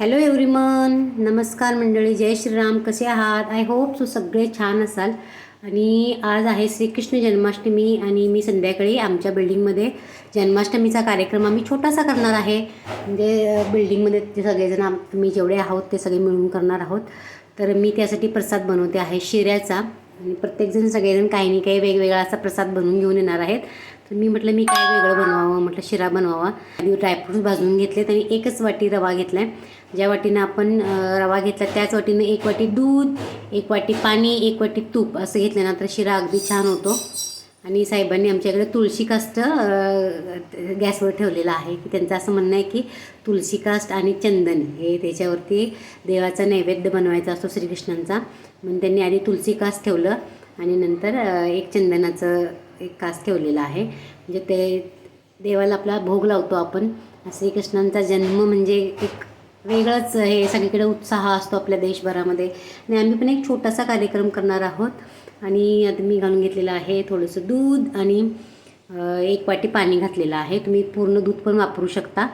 Hello एव्हरीमन नमस्कार मंडळी. जय श्रीराम. कसे आहात? आय होप सो सगळे छान असाल. आणि आज आहे श्रीकृष्ण जन्माष्टमी आणि मी संध्याकाळी आमच्या बिल्डिंगमध्ये जन्माष्टमीचा कार्यक्रम आम्ही छोटासा करणार आहे. म्हणजे बिल्डिंगमध्ये ते सगळेजण आम तुम्ही जेवढे आहोत ते सगळे मिळून करणार आहोत. तर मी त्यासाठी प्रसाद बनवते आहे शिऱ्याचा. आणि प्रत्येकजण सगळेजण काही नाही काही वेगवेगळा असा प्रसाद बनवून घेऊन येणार आहेत. तर मी म्हटलं मी काय वेगळं बनवावं? म्हटलं शिरा बनवावा. आणि ड्रायफ्रूट्स भाजून घेतलेत आणि एकच वाटी रवा घेतला आहे ज्या वाटीनं आपण रवा घेतला त्याच वाटीनं एक वाटी दूध एक वाटी पाणी एक वाटी तूप असं घेतलं ना तर शिरा अगदी छान होतो. आणि साहेबांनी आमच्याकडे तुळशी कास्ट गॅसवर ठेवलेला आहे. की त्यांचं असं म्हणणं आहे की तुळशी कास्ट आणि चंदन हे त्याच्यावरती देवाचा नैवेद्य बनवायचा असतो श्रीकृष्णांचा. म्हणून त्यांनी आधी तुळशी कास्ट ठेवलं आणि नंतर एक चंदनाचं एक कास ठेवलेला आहे. म्हणजे ते देवाला आपला भोग लावतो आपण. श्रीकृष्णांचा जन्म म्हणजे एक वेगळंच हे सगळीकडे उत्साह असतो आपल्या देशभरामध्ये. आणि आम्ही पण एक छोटासा कार्यक्रम करणार आहोत. आणि आता मी घालून घेतलेलं आहे थोडंसं दूध आणि एक वाटी पाणी घातलेलं आहे. तुम्ही पूर्ण दूध पण वापरू शकता.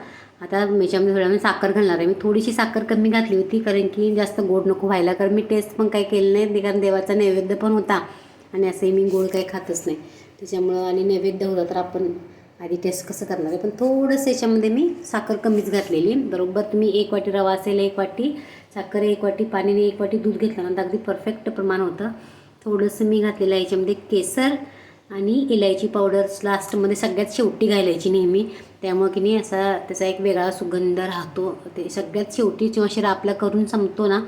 आता याच्यामध्ये थोड्या वेळ साखर घालणार आहे. मी थोडीशी साखर कमी घातली होती कारण की जास्त गोड नको व्हायला. कारण मी टेस्ट पण काही केलं नाही कारण देवाचा नैवेद्य पण होता. आणि असंही मी गोड काही खातच नाही. त्याच्यामुळं आणि नैवेद्य होता तर आपण आधी टेस्ट कसं करणार आहे? पण थोडंसं याच्यामध्ये मी साखर कमीच घातलेली बरोबर तुम्ही एक वाटी रवा असेल एक वाटी साखर एक वाटी पाणीने एक वाटी दूध घेतल्यानंतर अगदी परफेक्ट प्रमाण होतं. थोडंसं मी घातलेलं आहे याच्यामध्ये केसर आणि इलायची पावडर लास्टमध्ये सगळ्यात शेवटी घालायची नेहमी. त्यामुळे की नाही असा त्याचा एक वेगळा सुगंध राहतो. ते सगळ्यात शेवटी जेव्हा शिरा आपला करून संपतो ना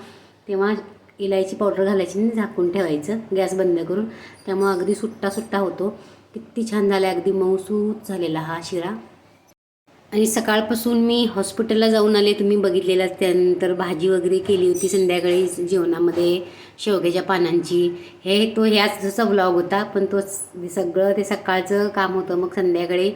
तेव्हा इलायची पावडर घालायची आणि झाकून ठेवायचं गॅस बंद करून. त्यामुळं अगदी सुट्टा सुट्टा होतो. किती छान झाला अगदी मऊसूत झालेला हा शिरा. आणि सकाळपासून मी हॉस्पिटलला जाऊन आले. तुम्ही बघितलेला त्यानंतर भाजी वगैरे केली होती संध्याकाळी जेवणामध्ये शेवग्याच्या पानांची. हे तो ह्याच जसा ब्लॉग होता पण तो सगळं ते सकाळचं काम होतं. मग संध्याकाळी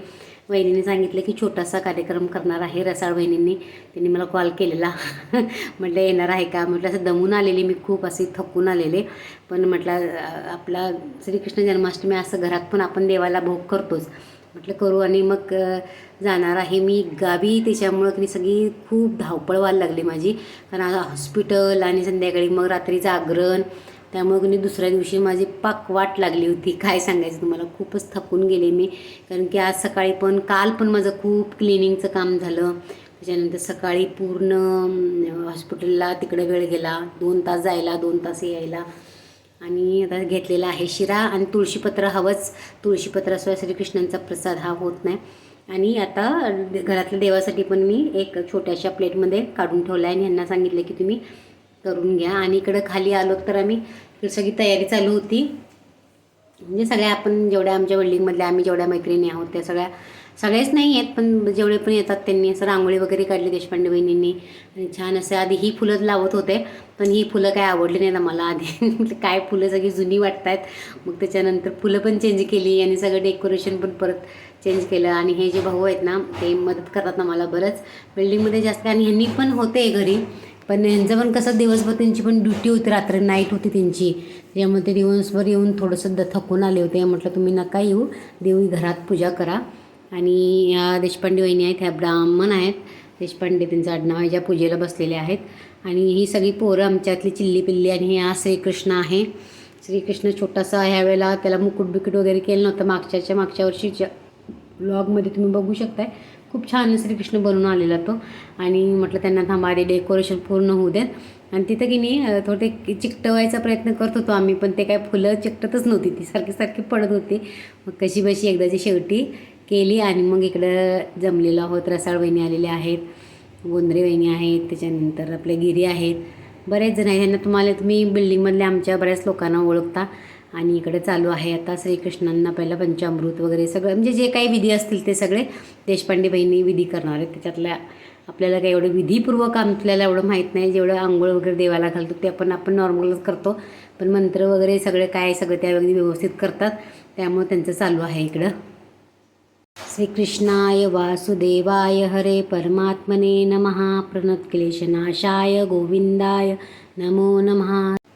वहिनीने सांगितलं की छोटासा कार्यक्रम करणार आहे रसाळ वहिनींनी. त्यांनी मला कॉल केलेला. म्हटलं येणार आहे का? म्हटलं असं दमून आलेली मी खूप असे थकून आलेले. पण म्हटलं आपला श्रीकृष्ण जन्माष्टमी असं घरात पण आपण देवाला भोग करतोच. म्हटलं करू आणि मग जाणार आहे मी गावी. त्याच्यामुळं की सगळी खूप धावपळ व्हायला लागली माझी. कारण आता हॉस्पिटल आणि संध्याकाळी मग रात्री जागरण. त्यामुळे कोणी दुसऱ्या दिवशी माझी पाक वाट लागली होती. काय सांगायचं तुम्हाला? खूपच थकून गेले मी. कारण की आज सकाळी पण काल पण माझं खूप क्लिनिंगचं काम झालं. त्याच्यानंतर सकाळी पूर्ण हॉस्पिटलला तिकडे वेळ गेला. दोन तास जायला दोन तास यायला. आणि आता घेतलेला आहे शिरा आणि तुळशीपत्र हवंच. तुळशीपत्राशिवाय श्रीकृष्णांचा प्रसाद हा होत नाही. आणि आता घरातल्या देवासाठी पण मी एक छोट्याशा प्लेटमध्ये काढून ठेवला आहे आणि यांना सांगितलं की तुम्ही करून घ्या. आणि इकडं खाली आलो तर आम्ही इकडे सगळी तयारी चालू होती. म्हणजे सगळ्या आपण जेवढ्या आमच्या बिल्डिंगमधल्या आम्ही जेवढ्या मैत्रिणी आहोत त्या सगळ्या सगळेच नाही आहेत पण जेवढे पण येतात त्यांनी असं रांगोळी वगैरे काढली देशपांडे बहिणींनी. आणि छान असं आधी ही फुलं लावत होते पण ही फुलं काय आवडली नाही ना मला आधी काय फुलं सगळी जुनी वाटत आहेत मग त्याच्यानंतर फुलं पण चेंज केली आणि सगळं डेकोरेशन पण परत चेंज केलं. आणि हे जे भाऊ आहेत ना ते मदत करतात ना मला बरंच बिल्डिंगमध्ये जास्त आणि ह्यांनी पण होते घरी. पण यांचं पण कसं दिवसभर त्यांची पण ड्युटी होती रात्र नाईट होती त्यांची. त्यामुळे ते दिवसभर येऊन थोडंसं द थकून आले होते. म्हटलं तुम्ही नका येऊ. देवी घरात पूजा करा. आणि या देशपांडे वहिनी आहेत ह्या ब्राह्मण आहेत. देशपांडे त्यांचं आडनाव आहे ज्या पूजेला बसलेले आहेत. आणि ही सगळी पोरं आमच्यातली चिल्ली पिल्ली आणि हे हा श्रीकृष्ण आहे. श्रीकृष्ण छोटासा ह्या वेळेला त्याला मुकुट बिकुट वगैरे केलं नव्हतं. मागच्याच्या मागच्या वर्षीच्या ब्लॉगमध्ये तुम्ही बघू शकताय. खूप छान श्रीकृष्ण बनवून आलेला तो. आणि म्हटलं त्यांना थांबा डेकोरेशन पूर्ण होऊ देत. आणि तिथं की नाही थोडे चिकटवायचा प्रयत्न करत होतो आम्ही पण ते काय फुलं चिकटतच नव्हती ती सारखी सारखी पडत होती. मग कशी बशी एकदाची शेवटी केली आणि मग इकडं जमलेलो आहोत रसाळ वहिनी आलेल्या आहेत गोंधरे वहिनी आहेत त्याच्यानंतर आपले गिरी आहेत. बरेच जण आहेत ह्यांना तुम्हाला तुम्ही बिल्डिंगमधल्या आमच्या बऱ्याच लोकांना ओळखता. आणि इकडे चालू आहे आता श्रीकृष्णांना पहिलं पंचामृत वगैरे सगळं. म्हणजे जे काही विधी असतील ते सगळे देशपांडे बहिणी विधी करणार आहेत. त्याच्यातल्या आपल्याला काही एवढं विधीपूर्वक आपल्याला एवढं माहीत नाही. जेवढं आंघोळ वगैरे देवाला घालतो ते आपण आपण नॉर्मलच करतो. पण मंत्र वगैरे सगळे काय सगळं त्या अगदी व्यवस्थित करतात. त्यामुळे त्यांचं चालू आहे इकडं. श्रीकृष्णाय वासुदेवाय हरे परमात्मने नमः. प्रणतक्लेशनाशाय गोविंदाय नमो नमः.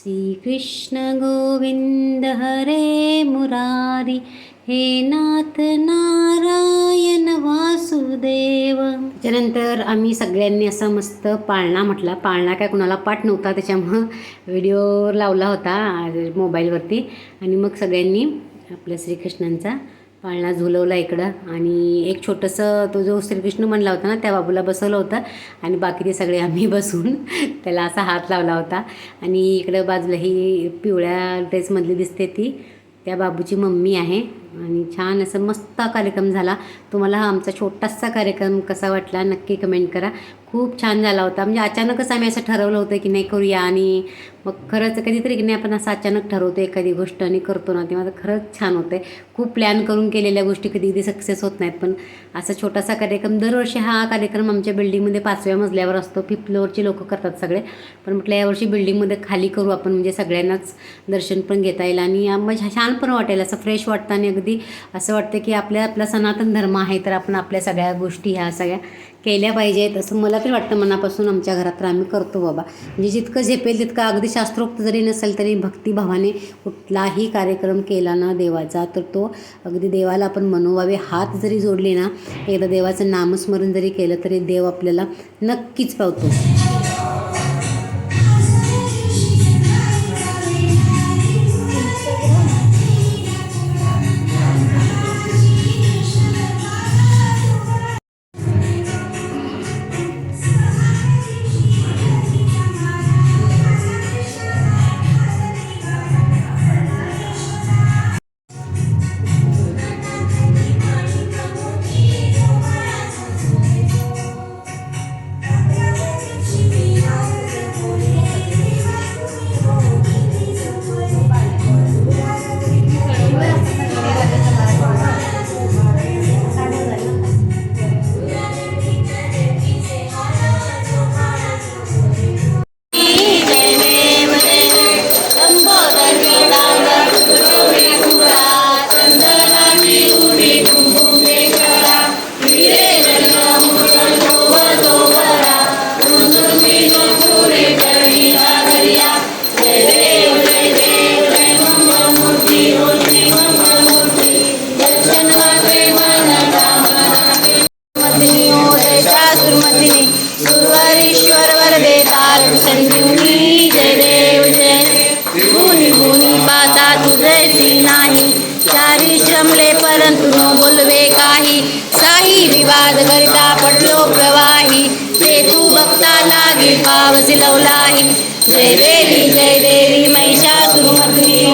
श्रीकृष्ण गोविंद हरे मुरारी हे नाथ नारायण वासुदेव. त्याच्यानंतर आम्ही सगळ्यांनी असा मस्त पाळणा म्हटला. पाळणा काय कुणाला पाठ नव्हता त्याच्यामुळं व्हिडिओ लावला होता मोबाईलवरती. आणि मग सगळ्यांनी आपल्या श्रीकृष्णांचा पाळणा झुलवला इकडं. आणि एक छोटंसं तो जो श्रीकृष्ण म्हणला होता ना त्या बाबूला बसवलं होतं. आणि बाकी ते सगळे आम्ही बसून त्याला असा हात लावला होता. आणि इकडं बाजूला ही पिवळ्या ड्रेसमधली दिसते ती. त्या बाबूची मम्मी आहे. आणि छान असं मस्त कार्यक्रम झाला. तुम्हाला हा आमचा छोटासा कार्यक्रम कसा वाटला नक्की कमेंट करा. खूप छान झाला होता. म्हणजे अचानकच आम्ही असं ठरवलं होतं की नाही करूया आणि मग खरंच कधीतरी की नाही आपण असं अचानक ठरवतो एखादी गोष्ट आणि करतो ना तेव्हा खरंच छान होतं आहे खूप प्लॅन करून केलेल्या गोष्टी कधी कधी सक्सेस होत नाहीत. पण असा छोटासा कार्यक्रम दरवर्षी हा कार्यक्रम आमच्या बिल्डिंगमध्ये पाचव्या मजल्यावर असतो. फिफ्थ फ्लोअरची लोकं करतात सगळे. पण म्हटलं यावर्षी बिल्डिंगमध्ये खाली करू आपण म्हणजे सगळ्यांनाच दर्शन पण घेता येईल आणि मग छान पण वाटेल असं फ्रेश वाटतं आणि अगदी असं वाटतं की आपल्या आपला सनातन धर्म आहे तर आपण आपल्या सगळ्या गोष्टी ह्या सगळ्या केल्या पाहिजेत असं मला तरी वाटतं मनापासून आमच्या घरात तर आम्ही करतो बाबा. म्हणजे जितकं झेपेल तितकं अगदी शास्त्रोक्त जरी नसेल तरी भक्तिभावाने कुठलाही कार्यक्रम केला ना देवाचा तर तो अगदी देवाला आपण मनोवावे हात जरी जोडले ना एकदा देवाचं नामस्मरण जरी केलं तरी देव आपल्याला नक्कीच पावतो. परंतु बोलवे काही. साही विवाद करिता पडलो प्रवाही. ते तू बघता लागे पावसी लवलाही जय देवी जय देवी महिषासुरमर्दिनी.